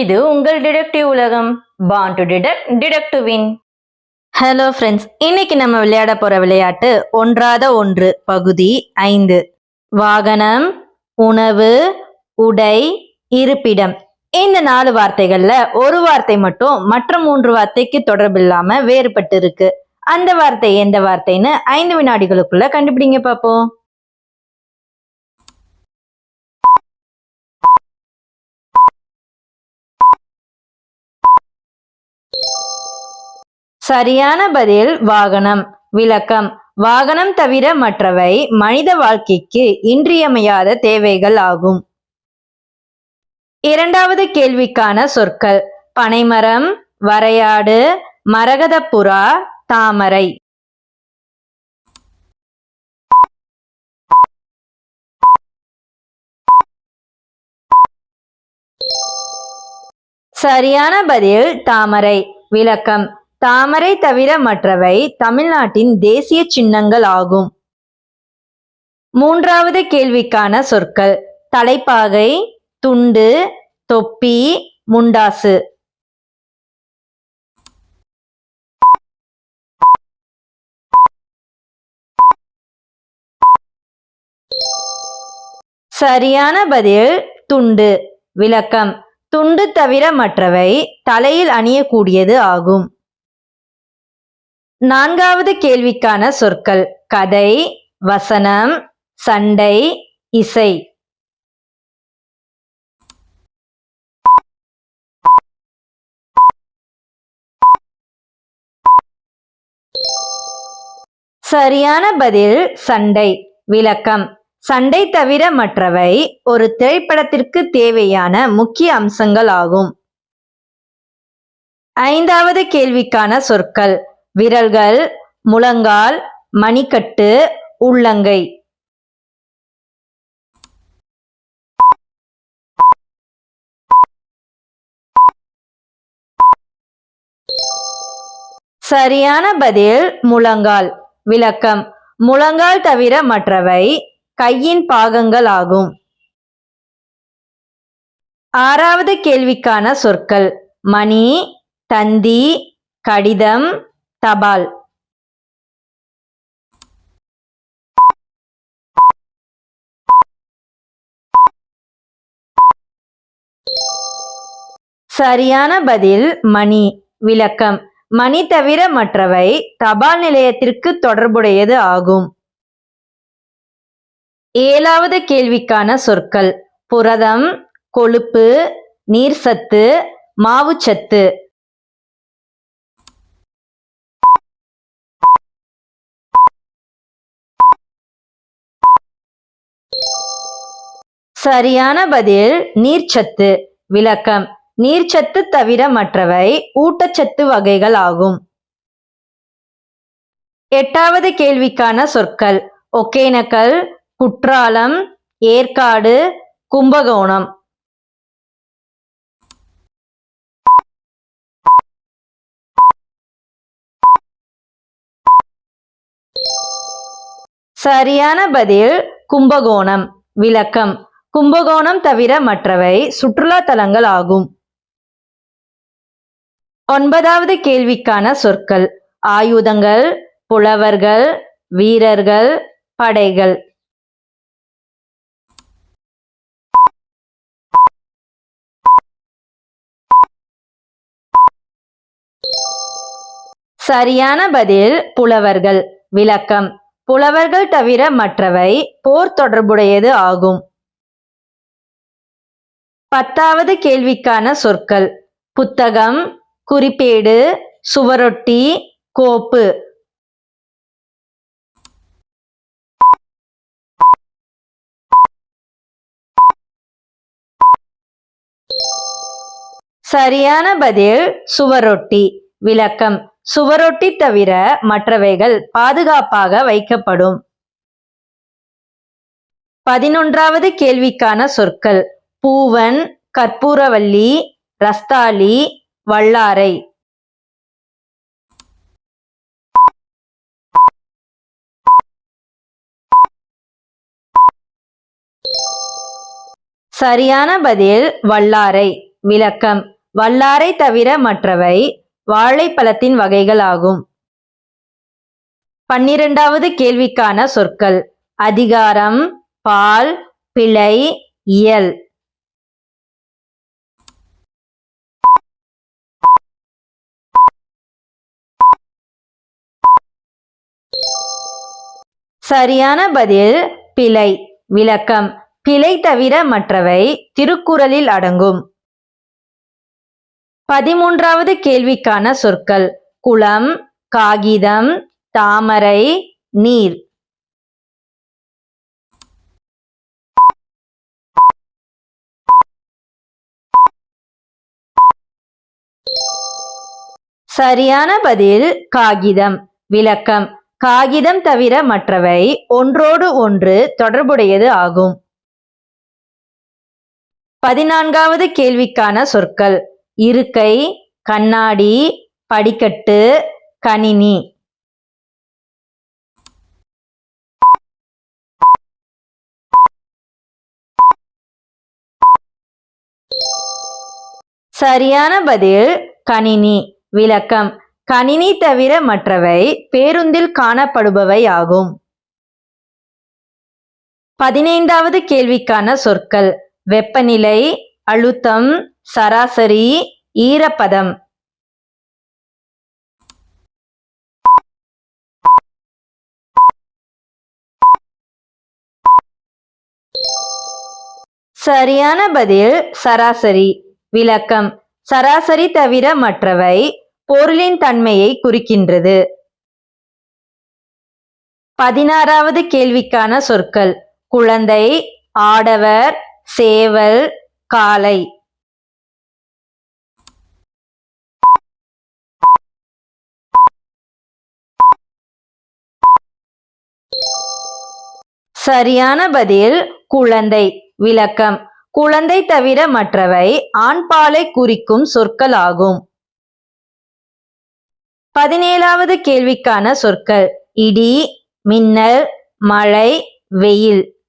இது உங்கள் டிடெக்டிவ் உலகம். Born to detect detect to win hello friends இன்னைக்கு நம்ம விளையாட போற விளையாட்டு ஒன்றாத ஒன்று பகுதி ஐந்து. வாகனம் உணவு உடை இருப்பிடம். இந்த நாலு வார்த்தைகள்ல ஒரு வார்த்தை மட்டும் மற்ற மூன்று வார்த்தைக்கு தொடர்பில்லாம வேறுபட்டு இருக்கு அந்த வார்த்தை எந்த வார்த்தைன்னு ஐந்து வினாடிகளுக்குள்ள கண்டுபிடிங்க பாப்போம். சரியான பதில் வாகனம். விளக்கம். வாகனம் தவிர மற்றவை மனித வாழ்க்கைக்கு இன்றியமையாத தேவைகள் ஆகும். இரண்டாவது கேள்விக்கான சொற்கள். பனைமரம் வரையாடு மரகதப்புறா தாமரை. சரியான பதில் தாமரை. விளக்கம். தாமரை தவிர மற்றவை தமிழ்நாட்டின் தேசிய சின்னங்கள் ஆகும். மூன்றாவது கேள்விக்கான சொற்கள். தலைப்பாகை துண்டு தொப்பி முண்டாசு. சரியான பதில் துண்டு. விளக்கம். துண்டு தவிர மற்றவை தலையில் அணியக்கூடியது ஆகும். நான்காவது கேள்விக்கான சொற்கள். கதை வசனம் சண்டை இசை. சரியான பதில் சண்டை. விளக்கம். சண்டை தவிர மற்றவை ஒரு திரைப்படத்திற்கு தேவையான முக்கிய அம்சங்கள் ஆகும். ஐந்தாவது கேள்விக்கான சொற்கள். விரல்கள் முழங்கால் மணிக்கட்டு உள்ளங்கை. சரியான பதில் முழங்கால். விளக்கம். முழங்கால் தவிர மற்றவை கையின் பாகங்கள் ஆகும். ஆறாவது கேள்விக்கான சொற்கள். மணி தந்தி கடிதம் தபால். சரியான பதில் மணி விளக்கம். மணி தவிர மற்றவை தபால் நிலையத்திற்கு தொடர்புடையது ஆகும். ஏழாவது கேள்விக்கான சொற்கள். புரதம் கொழுப்பு நீர்சத்து மாவுச்சத்து. சரியான பதில் நீர்ச்சத்து விளக்கம். நீர்ச்சத்து தவிர மற்றவை ஊட்டச்சத்து வகைகள் ஆகும். எட்டாவது கேள்விக்கான சொற்கள். ஒகேனக்கல் குற்றாலம் ஏற்காடு கும்பகோணம். சரியான பதில் கும்பகோணம் விளக்கம். கும்பகோணம் தவிர மற்றவை சுற்றுலா தலங்கள் ஆகும். ஒன்பதாவது கேள்விக்கான சொற்கள். ஆயுதங்கள் புலவர்கள் வீரர்கள் படைகள். சரியான பதில் புலவர்கள். விளக்கம். புலவர்கள் தவிர மற்றவை போர் தொடர்புடையது ஆகும். பத்தாவது கேள்விக்கான சொற்கள். புத்தகம் குறிப்பேடு சுவரொட்டி கோப்பு. சரியான பதில் சுவரொட்டி. விளக்கம். சுவரொட்டி தவிர மற்றவைகள் பாதுகாப்பாக வைக்கப்படும். பதினொன்றாவது கேள்விக்கான சொற்கள். பூவன் கற்பூரவல்லி ரஸ்தாலி வல்லாரை. சரியான பதில் வல்லாரை. விளக்கம் வல்லாரை தவிர மற்றவை வாழைப்பழத்தின் வகைகளாகும். பன்னிரண்டாவது கேள்விக்கான சொற்கள் அதிகாரம் பால் பிழை இயல். சரியான பதில் பிழை. விளக்கம். பிழை தவிர மற்றவை திருக்குறளில் அடங்கும். பதிமூன்றாவது கேள்விக்கான சொற்கள். குளம் காகிதம் தாமரை நீர். சரியான பதில் காகிதம். விளக்கம். காகிதம் தவிர மற்றவை ஒன்றோடு ஒன்று தொடர்புடையது ஆகும். பதினான்காவது கேள்விக்கான சொற்கள். இருக்கை கண்ணாடி படிக்கட்டு கணினி. சரியான பதில் கணினி விளக்கம். கணினி தவிர மற்றவை பேருந்தில் காணப்படுபவை ஆகும். பதினைந்தாவது கேள்விக்கான சொற்கள். வெப்பநிலை அழுத்தம் சராசரி ஈரப்பதம். சரியான பதில் சராசரி. விளக்கம். சராசரி தவிர மற்றவை பொருளின் தன்மையை குறிக்கின்றது. பதினாறாவது கேள்விக்கான சொற்கள். குழந்தை ஆடவர் சேவல் காளை சரியான பதில் குழந்தை. விளக்கம். குழந்தை தவிர மற்றவை ஆண்பாலை குறிக்கும் சொற்கள் ஆகும் பதினேழாவது கேள்விக்கான சொற்கள். இடி மின்னல் மழை வெயில்.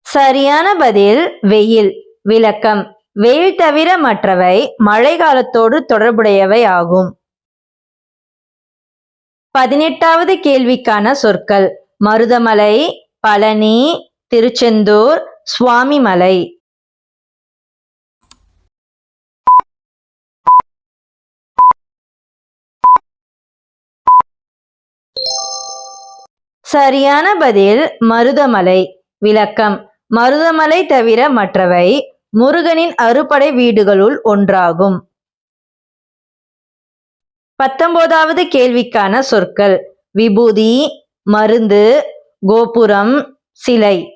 சரியான பதில் வெயில். விளக்கம். வெயில் தவிர மற்றவை மழை காலத்தோடு தொடர்புடையவை ஆகும். பதினெட்டாவது கேள்விக்கான சொற்கள். மருதமலை பழனி திருச்செந்தூர் சுவாமிமலை. சரியான பதில் மருதமலை. விளக்கம் மருதமலை தவிர மற்றவை முருகனின் அறுபடை வீடுகளுள் ஒன்றாகும். பத்தொன்பதாவது கேள்விக்கான சொற்கள் விபூதி மருந்து கோபுரம் சிலை.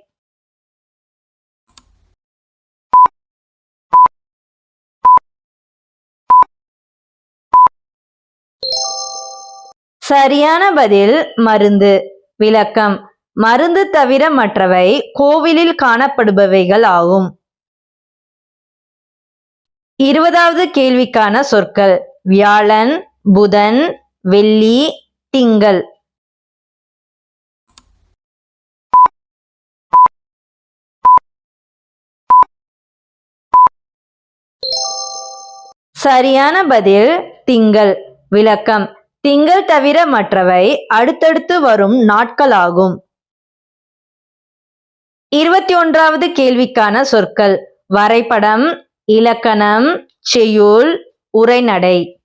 சரியான பதில் மருந்து. விளக்கம். மருந்து தவிர மற்றவை கோவிலில் காணப்படுபவைகள் ஆகும். இருபதாவது கேள்விக்கான சொற்கள். வியாழன் புதன் வெள்ளி திங்கள். சரியான பதில் திங்கள். விளக்கம். திங்கள் தவிர மற்றவை அடுத்தடுத்து வரும் நாட்களாகும். இருபத்தி ஒன்றாவது கேள்விக்கான சொற்கள். வரைபடம் இலக்கணம் செய்யுள் உரைநடை.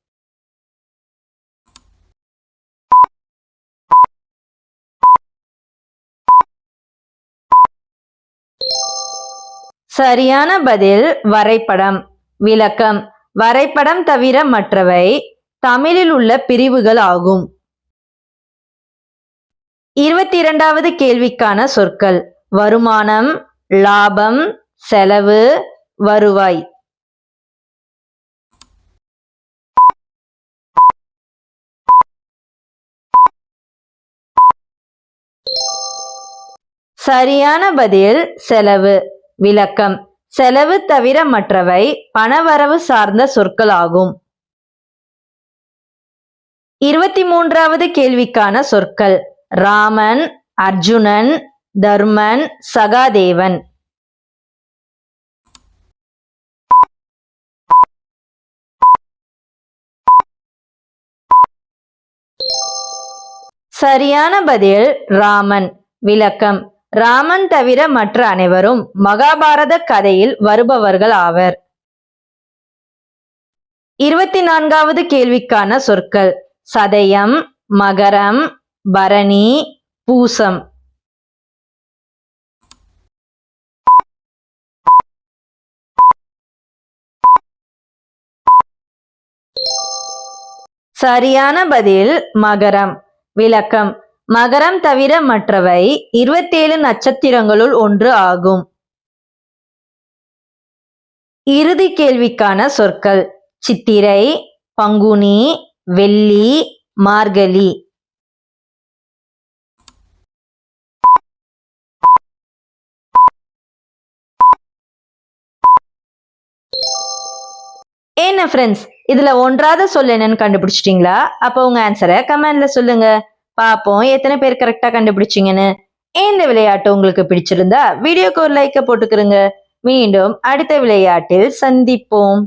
சரியான பதில் வரைபடம். விளக்கம். வரைபடம் தவிர மற்றவை தமிழில் உள்ள பிரிவுகள் ஆகும். இருபத்தி இரண்டாவது கேள்விக்கான சொற்கள். வருமானம் லாபம் செலவு வருவாய். சரியான பதில் செலவு விளக்கம். செலவு தவிர மற்றவை பணவரவு சார்ந்த சொற்கள் ஆகும் இருபத்தி மூன்றாவது கேள்விக்கான சொற்கள். ராமன் அர்ஜுனன் தர்மன் சகாதேவன். சரியான பதில் ராமன். விளக்கம். ராமன் தவிர மற்ற அனைவரும் மகாபாரத கதையில் வருபவர்கள் ஆவர். இருபத்தி நான்காவது கேள்விக்கான சொற்கள். சதயம் மகரம் பரணி பூசம். சரியான பதில் மகரம். விளக்கம் மகரம் தவிர மற்றவை இருபத்தேழு நட்சத்திரங்களுள் ஒன்று ஆகும். இறுதி கேள்விக்கான சொற்கள். சித்திரை பங்குனி வெள்ளி மார்கழி. என்ன ஃப்ரெண்ட்ஸ் இதுல ஒன்றாவது சொல் என்னன்னு கண்டுபிடிச்சிட்டீங்களா? அப்போ உங்க ஆன்சரை கமெண்ட்ல சொல்லுங்க. பாப்போம் எத்தனை பேர் கரெக்டா கண்டுபிடிச்சீங்கன்னு. இந்த விளையாட்டு உங்களுக்கு பிடிச்சிருந்தா வீடியோக்கு ஒரு லைக்க போட்டுக்கிறங்க மீண்டும் அடுத்த விளையாட்டில் சந்திப்போம்.